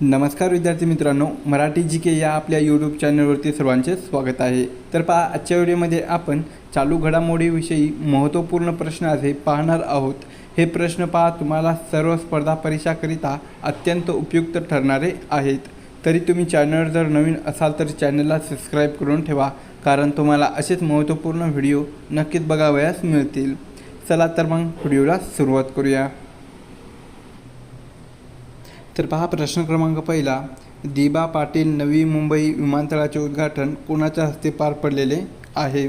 नमस्कार विद्यार्थी मित्रांनो मराठी जी के या आपल्या यूट्यूब चॅनलवरती सर्वांचे स्वागत आहे. तर पहा आजच्या व्हिडिओमध्ये आपण चालू घडामोडीविषयी महत्त्वपूर्ण प्रश्न असे पाहणार आहोत. हे प्रश्न पहा तुम्हाला सर्व स्पर्धा परीक्षाकरिता अत्यंत उपयुक्त ठरणारे आहेत. तरी तुम्ही चॅनल जर नवीन असाल तर चॅनलला सबस्क्राईब करून ठेवा कारण तुम्हाला असेच महत्त्वपूर्ण व्हिडिओ नक्कीच बघावयास मिळतील. चला तर मग व्हिडिओला सुरुवात करूया. तर पहा प्रश्न क्रमांक पहिला. दिबा पाटील नवी मुंबई विमानतळाचे उद्घाटन कोणाच्या हस्ते पार पडलेले आहे?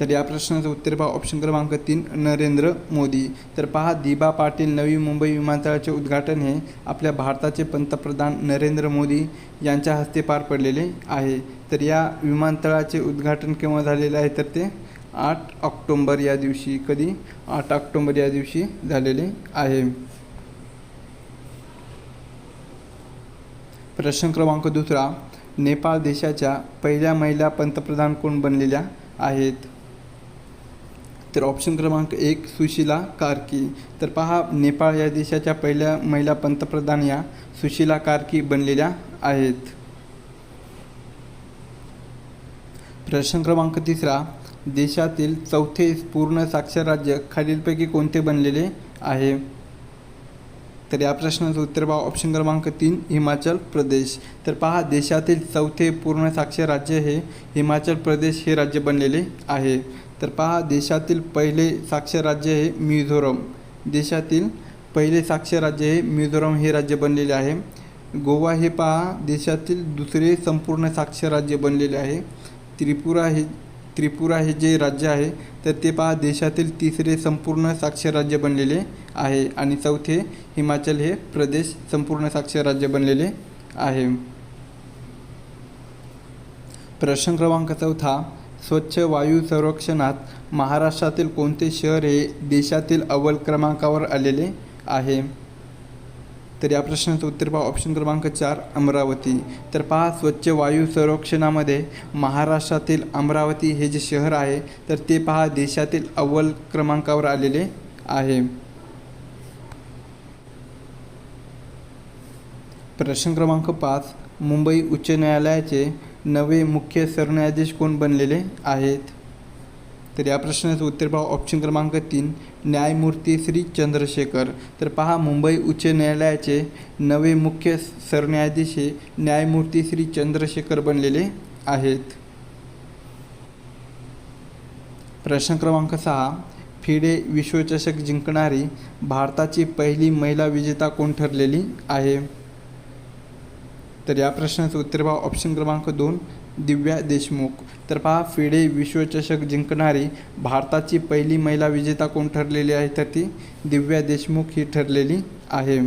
तर या प्रश्नाचं उत्तर पहा ऑप्शन क्रमांक तीन नरेंद्र मोदी. तर पहा दिबा पाटील नवी मुंबई विमानतळाचे उद्घाटन हे आपल्या भारताचे पंतप्रधान नरेंद्र मोदी यांच्या हस्ते पार पडलेले आहे. तर या विमानतळाचे उद्घाटन केव्हा झालेले आहे? तर ते आठ ऑक्टोंबर या दिवशी कधी? आठ ऑक्टोंबर या दिवशी झालेले आहे. प्रश्न क्रमांक दुसरा नेपाळ देशाच्या पहिल्या महिला पंतप्रधान कोण बनलेल्या आहेत? तर ऑप्शन क्रमांक एक सुशीला कार्की. तर पहा नेपाळ या देशाच्या पहिल्या महिला पंतप्रधान या सुशीला कार्की बनलेल्या आहेत. प्रश्न क्रमांक तिसरा देशातील चौथे पूर्ण साक्षर राज्य खालीलपैकी कोणते बनलेले आहे? तर या प्रश्नाचं उत्तर पहा. ऑप्शन क्रमांक तीन हिमाचल प्रदेश. तर पहा देशातील चौथे पूर्ण साक्षर राज्य हे हिमाचल प्रदेश हे राज्य बनलेले आहे. तर पहा देशातील पहिले साक्षर राज्य हे मिझोरम. देशातील पहिले साक्षर राज्य हे मिझोरम हे राज्य बनलेले आहे. गोवा हे पहा देशातील दुसरे संपूर्ण साक्षर राज्य बनलेले आहे. त्रिपुरा हे त्रिपुरा हे जे राज्य आहे तर ते पहा देशातील तिसरे संपूर्ण साक्षर राज्य बनलेले आहे. आणि चौथे हिमाचल हे प्रदेश संपूर्ण साक्षर राज्य बनलेले आहे. प्रश्न क्रमांक चौथा स्वच्छ वायू संरक्षणात महाराष्ट्रातील कोणते शहर हे देशातील अव्वल क्रमांकावर आलेले आहे? तर या प्रश्नाचं उत्तर पहा ऑप्शन क्रमांक चार अमरावती. तर पहा स्वच्छ वायू संरक्षणामध्ये महाराष्ट्रातील अमरावती हे जे शहर आहे तर ते पहा देशातील अव्वल क्रमांकावर आलेले आहे. प्रश्न क्रमांक पाच मुंबई उच्च न्यायालयाचे नवे मुख्य सरन्यायाधीश कोण बनलेले आहेत? तर या प्रश्नाचं उत्तर पहा. ऑप्शन क्रमांक तीन न्यायमूर्ती श्री चंद्रशेखर. तर पहा मुंबई उच्च न्यायालयाचे नवे मुख्य सरन्यायाधीश हे न्यायमूर्ती श्री चंद्रशेखर बनलेले आहेत. प्रश्न क्रमांक सहा फिडे विश्वचषक जिंकणारी भारताची पहिली महिला विजेता कोण ठरलेली आहे? तर या प्रश्नाचं उत्तर पहा. ऑप्शन क्रमांक दोन दिव्या देशमुख. तर पहा फिडे विश्वचषक जिंकणारी भारताची पहिली महिला विजेता कोण ठरलेली आहे तर ती दिव्या देशमुख ही ठरलेली आहे.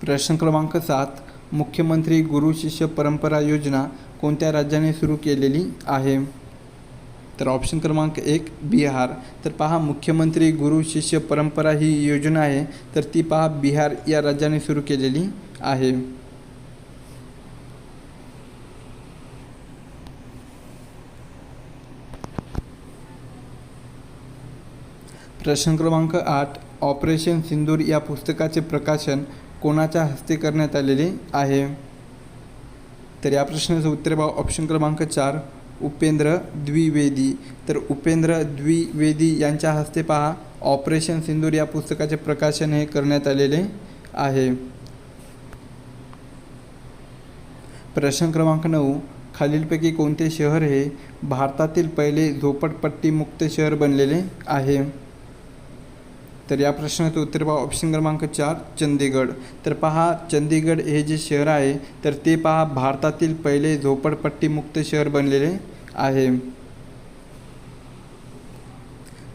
प्रश्न क्रमांक सात मुख्यमंत्री गुरु शिष्य परंपरा योजना कोणत्या राज्याने सुरू केलेली आहे? तर ऑप्शन क्रमांक एक बिहार. तर पहा मुख्यमंत्री गुरु शिष्य परंपरा ही योजना आहे तर ती पहा बिहार या राज्याने सुरू केलेली आहे. प्रश्न क्रमांक आठ ऑपरेशन सिंदूर या पुस्तकाचे प्रकाशन कोणाच्या हस्ते करण्यात आलेले आहे? तर या प्रश्नाचं उत्तर पहा ऑप्शन क्रमांक चार उपेंद्र द्विवेदी. तर उपेंद्र द्विवेदी यांच्या हस्ते पहा ऑपरेशन सिंदूर या पुस्तकाचे प्रकाशन हे करण्यात आलेले आहे. प्रश्न क्रमांक नऊ खालीलपैकी कोणते शहर हे भारतातील पहिले झोपडपट्टीमुक्त शहर बनलेले आहे? तर या प्रश्नाचं उत्तर पहा ऑप्शन क्रमांक चार चंदीगड. तर पहा चंदीगड हे जे शहर आहे तर ते पहा भारतातील पहिले झोपडपट्टीमुक्त शहर बनलेले आहे.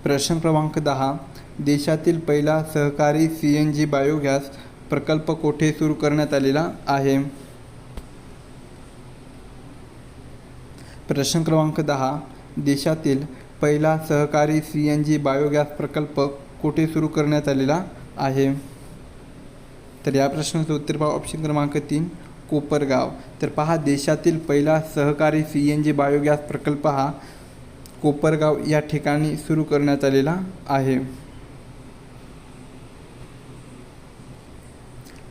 प्रश्न क्रमांक दहा देशातील पहिला सहकारी सी एन जी बायोगॅस प्रकल्प कोठे सुरू करण्यात आलेला आहे? प्रश्न क्रमांक दहा देशातील पहिला सहकारी सी एन जी बायोगॅस प्रकल्प कुठे सुरू करण्यात आलेला आहे? तर या प्रश्नाचं उत्तर पहा. ऑप्शन क्रमांक तीन कोपरगाव. तर पहा देशातील पहिला सहकारी सी एन जी बायोगॅस प्रकल्प हा कोपरगाव या ठिकाणी सुरू करण्यात आलेला आहे.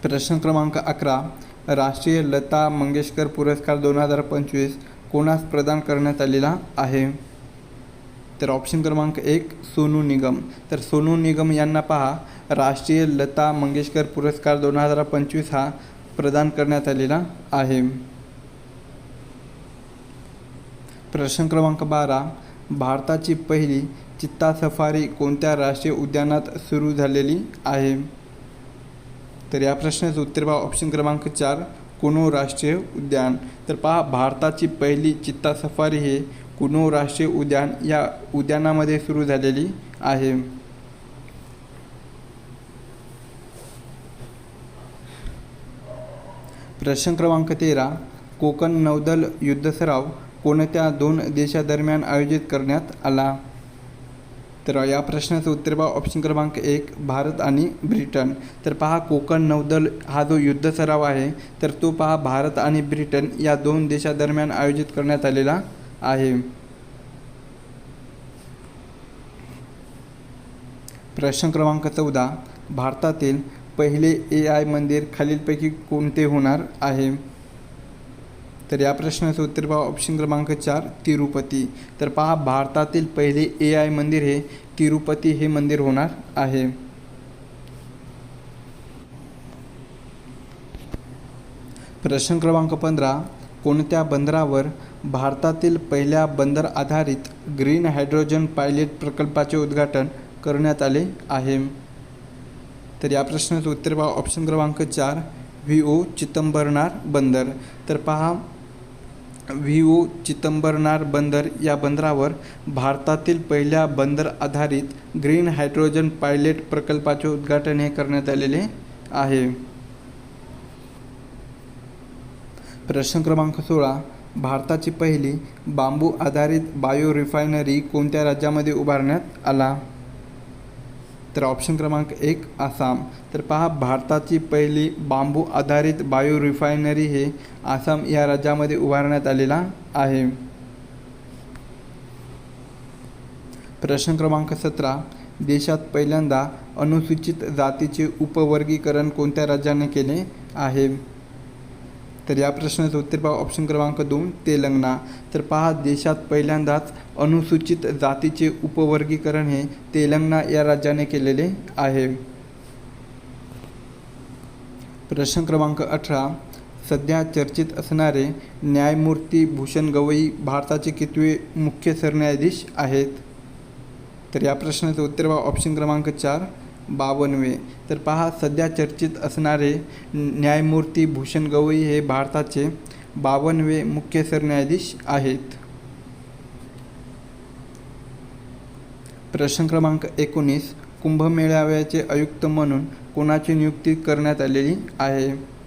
प्रश्न क्रमांक अकरा राष्ट्रीय लता मंगेशकर पुरस्कार दोन हजार पंचवीस कोणास प्रदान करण्यात आलेला आहे? तर ऑप्शन क्रमांक एक सोनू निगम. तर सोनू निगम यांना पहा राष्ट्रीय लता मंगेशकर पुरस्कार दोन हजार पंचवीस हा प्रदान करण्यात आलेला आहे. प्रश्न क्रमांक बारा भारताची पहिली चित्ता सफारी कोणत्या राष्ट्रीय उद्यानात सुरू झालेली आहे? तर या प्रश्नाचं उत्तर पहा ऑप्शन क्रमांक चार कुनो राष्ट्रीय उद्यान. तर पहा भारताची पहिली चित्ता सफारी हे कुनो राष्ट्रीय उद्यान या उद्यानामध्ये सुरू झालेली आहे. प्रश्न क्रमांक तेरा. कोकण नौदल युद्ध सराव कोणत्या दोन देशादरम्यान आयोजित करण्यात आला? तर या प्रश्नाचं उत्तर पहा. ऑप्शन क्रमांक एक भारत आणि ब्रिटन. तर पहा कोकण नौदल हा जो युद्ध सराव आहे तर तो पहा भारत आणि ब्रिटन या दोन देशादरम्यान आयोजित करण्यात आलेला आहे. प्रश्न क्रमांक चौदा. भारतातील पहिले ए आय मंदिर खालीलपैकी कोणते होणार आहे? तर या प्रश्नाचं उत्तर पहा ऑप्शन क्रमांक चार तिरुपती. तर पहा भारतातील पहिले ए आय मंदिर हे तिरुपती हे मंदिर होणार आहे. प्रश्न क्रमांक पंधरा. कोणत्या बंदरावर भारतातील पहिल्या बंदर आधारित ग्रीन हायड्रोजन पायलेट प्रकल्पाचे उद्घाटन करण्यात आले आहे. तर या प्रश्नाचं उत्तर पहा. ऑप्शन क्रमांक चार व्ही ओ चितंबरनार बंदर. तर पहा व्ही ओ चितंबरनार बंदर या बंदरावर भारतातील पहिल्या बंदर आधारित ग्रीन हायड्रोजन पायलेट प्रकल्पाचे उद्घाटन हे करण्यात आलेले आहे. प्रश्न क्रमांक सोळा भारताची पहिली बांबू आधारित बायो रिफायनरी कोणत्या राज्यामध्ये उभारण्यात आला? तर ऑप्शन क्रमांक एक आसाम. तर पहा भारताची पहिली बांबू आधारित बायो रिफायनरी हे आसाम या राज्यामध्ये उभारण्यात आलेला आहे. प्रश्न क्रमांक सतरा देशात पहिल्यांदा अनुसूचित जातीचे उपवर्गीकरण कोणत्या राज्याने केले आहे? तर या प्रश्नाचं उत्तर पहा. ऑप्शन क्रमांक दोन तेलंगणा. तर पहा देशात पहिल्यांदाच अनुसूचित जातीचे उपवर्गीकरण हे तेलंगणा या राज्याने केलेले आहे. प्रश्न क्रमांक अठरा. सध्या चर्चेत असणारे न्यायमूर्ती भूषण गवई भारताचे कितवे मुख्य सरन्यायाधीश आहेत? तर या प्रश्नाचं उत्तर पहा. ऑप्शन क्रमांक चार बावनवे. तर पहा सध्या चर्चित असणारे न्यायमूर्ती भूषण गवई हे भारताचे बावनवे मुख्य सरन्यायाधीश आहेत. प्रश्न क्रमांक एकोणीस कुंभमेळाव्याचे आयुक्त म्हणून कोणाची नियुक्ती करण्यात आलेली आहे?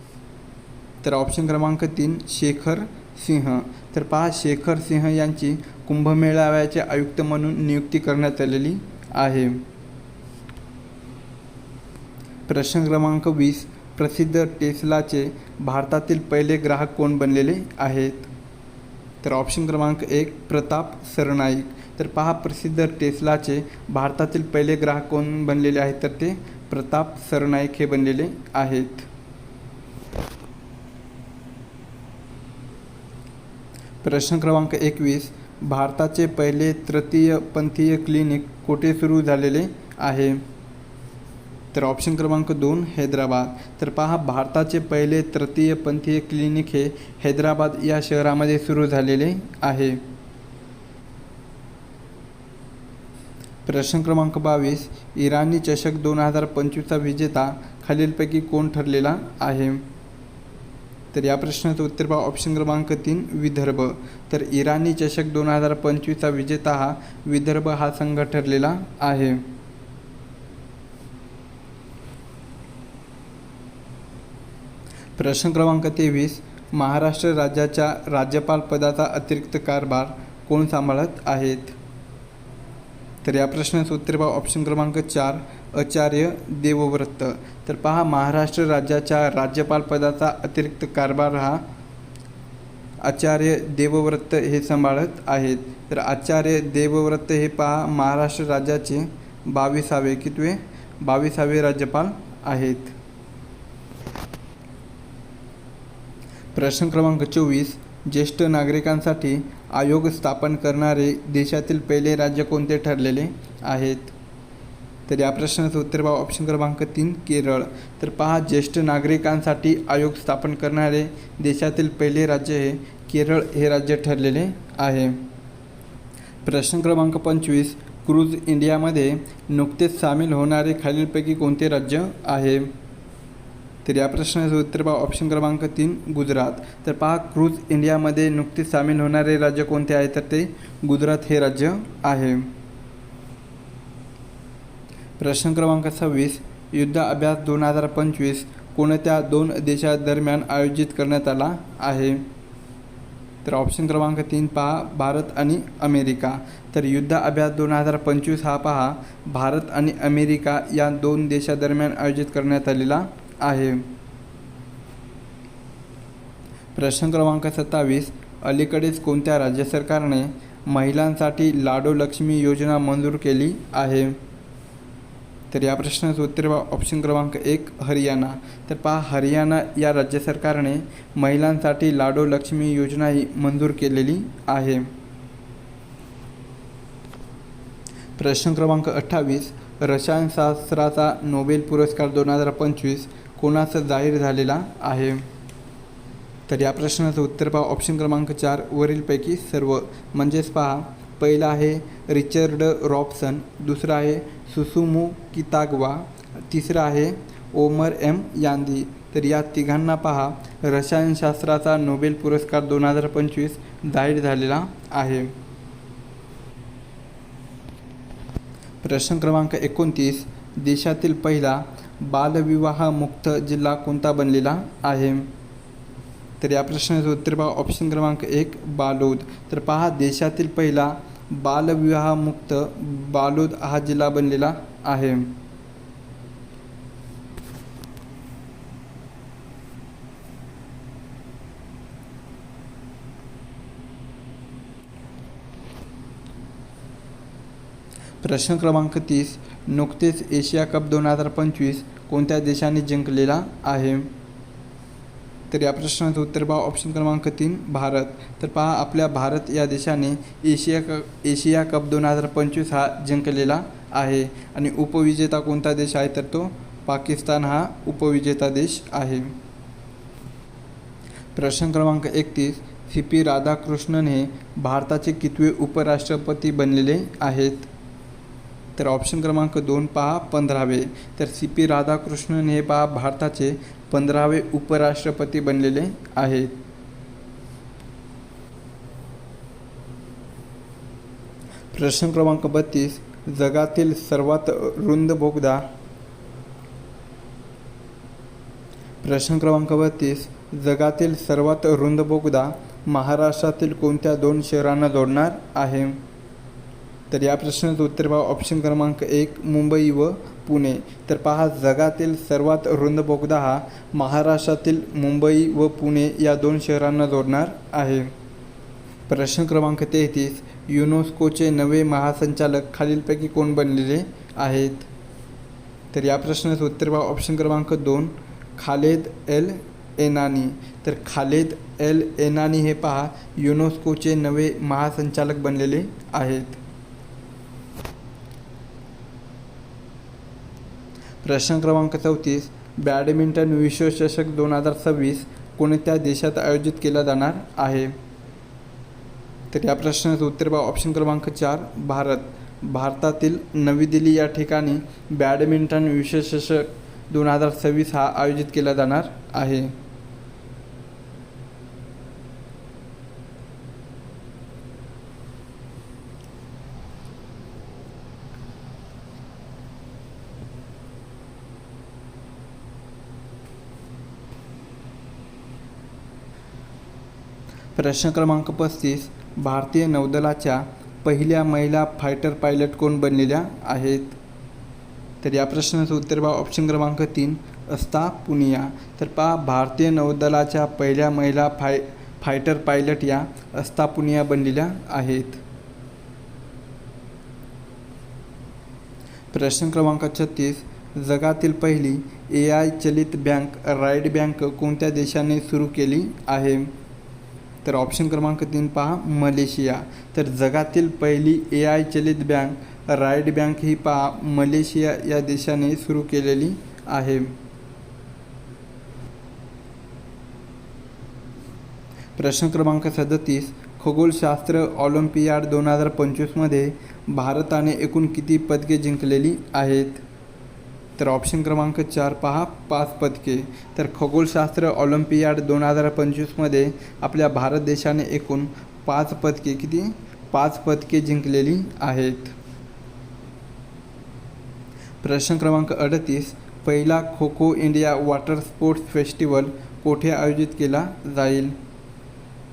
तर ऑप्शन क्रमांक तीन शेखर सिंह. तर पहा शेखर सिंह यांची कुंभमेळाव्याचे आयुक्त म्हणून नियुक्ती करण्यात आलेली आहे. प्रश्न क्रमांक वीस प्रसिद्ध टेस्लाचे भारतातील पहिले ग्राहक कोण बनलेले आहेत? तर ऑप्शन क्रमांक एक प्रताप सरनाईक. तर पहा प्रसिद्ध टेस्लाचे भारतातील पहिले ग्राहक कोण बनलेले आहेत? तर ते प्रताप सरनाईक हे बनलेले आहेत. प्रश्न क्रमांक एकवीस भारताचे पहिले तृतीय पंथीय क्लिनिक कोठे सुरू झालेले आहे? तर ऑप्शन क्रमांक दोन हैदराबाद. तर पहा भारताचे पहिले तृतीय पंथीय क्लिनिक हे हैदराबाद या शहरामध्ये सुरू झालेले आहे. प्रश्न क्रमांक बावीस इराणी चषक दोन हजार पंचवीसचा विजेता खालीलपैकी कोण ठरलेला आहे? तर या प्रश्नाचं उत्तर पहा ऑप्शन क्रमांक तीन विदर्भ. तर इराणी चषक दोन हजार पंचवीसचा विजेता हा विदर्भ हा संघ ठरलेला आहे. प्रश्न क्रमांक तेवीस महाराष्ट्र राज्याच्या राज्यपाल पदाचा अतिरिक्त कारभार कोण सांभाळत आहेत? तर या प्रश्नाचं उत्तर पहा ऑप्शन क्रमांक चार आचार्य देवव्रत. तर पहा महाराष्ट्र राज्याच्या राज्यपाल पदाचा अतिरिक्त कारभार हा आचार्य देवव्रत हे सांभाळत आहेत. तर आचार्य देवव्रत हे पहा महाराष्ट्र राज्याचे बावीसावे कितवे? बावीसावे राज्यपाल आहेत. प्रश्न क्रमांक चोवीस ज्येष्ठ नागरिकांसाठी आयोग स्थापन करणारे देशातील पहिले राज्य कोणते ठरलेले आहेत? तर या प्रश्नाचं उत्तर पहा. ऑप्शन क्रमांक तीन केरळ. तर पहा ज्येष्ठ नागरिकांसाठी आयोग स्थापन करणारे देशातील पहिले राज्य हे केरळ हे राज्य ठरलेले आहे. प्रश्न क्रमांक पंचवीस क्रूज इंडियामध्ये नुकतेच सामील होणारे खालीलपैकी कोणते राज्य आहे? तर या प्रश्नाचं उत्तर पहा ऑप्शन क्रमांक तीन गुजरात. तर पहा क्रूज इंडियामध्ये नुकतेच सामील होणारे राज्य कोणते आहे? तर ते गुजरात हे राज्य आहे. प्रश्न क्रमांक सव्वीस युद्ध अभ्यास दोन हजार पंचवीस कोणत्या दोन देशादरम्यान आयोजित करण्यात आला आहे? तर ऑप्शन क्रमांक तीन पहा भारत आणि अमेरिका. तर युद्ध अभ्यास दोन हजार पंचवीस हा पहा भारत आणि अमेरिका या दोन देशादरम्यान आयोजित करण्यात आलेला आहे. प्रश्न क्रमांक सत्तावीस. अलीकडेच कोणत्या राज्य सरकारने महिलांसाठी लाडो लक्ष्मी योजना मंजूर केली आहे? तर या प्रश्नाचं उत्तर ऑप्शन क्रमांक एक हरियाणा. तर पहा हरियाणा या राज्य सरकारने महिलांसाठी लाडो लक्ष्मी योजना ही मंजूर केलेली आहे. प्रश्न क्रमांक अठ्ठावीस. रसायनशास्त्राचा नोबेल पुरस्कार दोन हजार पंचवीस. कोणाचा जाहीर झालेला आहे? तर या प्रश्नाचं उत्तर पहा. ऑप्शन क्रमांक चार वरीलपैकी सर्व. म्हणजेच पहा पहिला आहे रिचर्ड रॉबसन दुसरा आहे सुसुमू कितागवा तिसरा आहे ओमर एम यांदी तर या तिघांना पहा. रसायनशास्त्राचा नोबेल पुरस्कार दोन हजार पंचवीस जाहीर झालेला आहे. प्रश्न क्रमांक एकोणतीस. देशातील पहिला बालविवाहमुक्त जिल्हा कोणता बनलेला आहे? तर या प्रश्नाचं उत्तर पहा. ऑप्शन क्रमांक एक बालोद. तर पहा देशातील पहिला बालविवाहमुक्त बालोद हा जिल्हा बनलेला आहे. प्रश्न क्रमांक तीस. नुकतेच एशिया कप दोन हजार पंचवीस कोणत्या देशाने जिंकलेला आहे? तर या प्रश्नाचं उत्तर पहा. ऑप्शन क्रमांक तीन भारत. तर पहा आपल्या भारत या देशाने एशिया क एशिया कप दोन हजार पंचवीस हा जिंकलेला आहे. आणि उपविजेता कोणता देश आहे? तर तो पाकिस्तान हा उपविजेता देश आहे. प्रश्न क्रमांक एकतीस सी पी राधाकृष्णन हे भारताचे कितवे उपराष्ट्रपती बनलेले आहेत? तर ऑप्शन क्रमांक दोन पहा पंधरावे. तर सी पी राधाकृष्णन हे पहा भारताचे पंधरावे उपराष्ट्रपती बनलेले आहेत. प्रश्न क्रमांक बत्तीस. जगातील सर्वात रुंद बोगदा. प्रश्न क्रमांक बत्तीस. जगातील सर्वात रुंद बोगदा महाराष्ट्रातील कोणत्या दोन शहरांना जोडणार आहे? तर या प्रश्नाचं उत्तर पहा ऑप्शन क्रमांक एक मुंबई व पुणे. तर पहा जगातील सर्वात रुंद बोगदा हा महाराष्ट्रातील मुंबई व पुणे या दोन शहरांना जोडणार आहे. प्रश्न क्रमांक तेहतीस युनेस्कोचे नवे महासंचालक खालीलपैकी कोण बनलेले आहेत? तर या प्रश्नाचं उत्तर पहा ऑप्शन क्रमांक दोन खालेद एल एनानी. तर खालेद एल एनानी हे पहा युनेस्कोचे नवे महासंचालक बनलेले आहेत. प्रश्न क्रमांक चौतीस बॅडमिंटन विश्वचषक दोन हजार सव्वीस कोणत्या देशात आयोजित केला जाणार आहे? तर या प्रश्नाचं उत्तर बा ऑप्शन क्रमांक चार भारत. भारतातील नवी दिल्ली या ठिकाणी बॅडमिंटन विश्वचषक दोन हजार सव्वीस हा आयोजित केला जाणार आहे. प्रश्न क्रमांक पस्तीस भारतीय नौदलाच्या पहिल्या महिला फायटर पायलट कोण बनलेल्या आहेत? तर या प्रश्नाचं उत्तर बा ऑप्शन क्रमांक तीन असता पुनिया. तर पहा भारतीय नौदलाच्या पहिल्या महिला फाय फायटर पायलट या असता पुनिया बनलेल्या आहेत. प्रश्न क्रमांक छत्तीस जगातील पहिली ए आय चलित बँक राईट बँक कोणत्या देशाने सुरू केली आहे? तर ऑप्शन क्रमांक तीन पहा मलेशिया. तर जगातील पहिली ए आय चलित बँक राईट बँक ही पहा मलेशिया या देशाने सुरू केलेली आहे. प्रश्न क्रमांक सदतीस खगोलशास्त्र ऑलिम्पियाड दोन हजार पंचवीसमध्ये भारताने एकूण किती पदके जिंकलेली आहेत? तर ऑप्शन क्रमांक चार पहा पाच पदके. तर खगोलशास्त्र ऑलिम्पियाड दोन हजार पंचवीसमध्ये आपल्या भारत देशाने एकूण पाच पदके किती? पाच पदके जिंकलेली आहेत. प्रश्न क्रमांक अडतीस. पहिला खो खो इंडिया वॉटर स्पोर्ट्स फेस्टिवल कोठे आयोजित केला जाईल?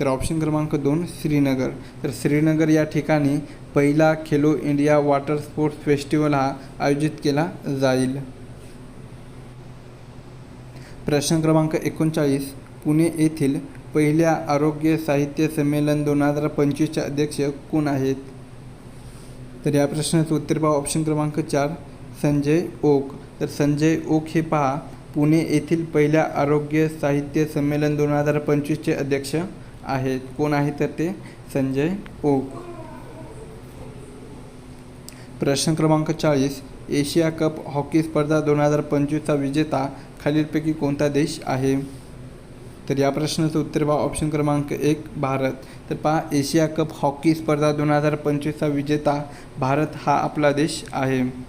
तर ऑप्शन क्रमांक दोन श्रीनगर. तर श्रीनगर या ठिकाणी पहिला Khelo India water sports festival हा आयोजित केला जाईल. प्रश्न क्रमांक एकोणचाळीस पुणे येथील पहिल्या आरोग्य साहित्य संमेलन दोन हजार पंचवीसचे अध्यक्ष कोण आहेत? तर या प्रश्नाचं उत्तर पहा. ऑप्शन क्रमांक चार संजय ओक. तर संजय ओक हे पहा पुणे येथील पहिल्या आरोग्य साहित्य संमेलन दोन हजार पंचवीसचे अध्यक्ष आहेत. कोण आहे तर ते? संजय ओक. प्रश्न क्रमांक चाळीस एशिया कप हॉकी स्पर्धा दोन हजार पंचवीसचा विजेता खालीलपैकी कोणता देश आहे? तर या प्रश्नाचं उत्तर पहा. ऑप्शन क्रमांक एक भारत. तर पहा एशिया कप हॉकी स्पर्धा दोन हजार पंचवीसचा विजेता भारत हा आपला देश आहे.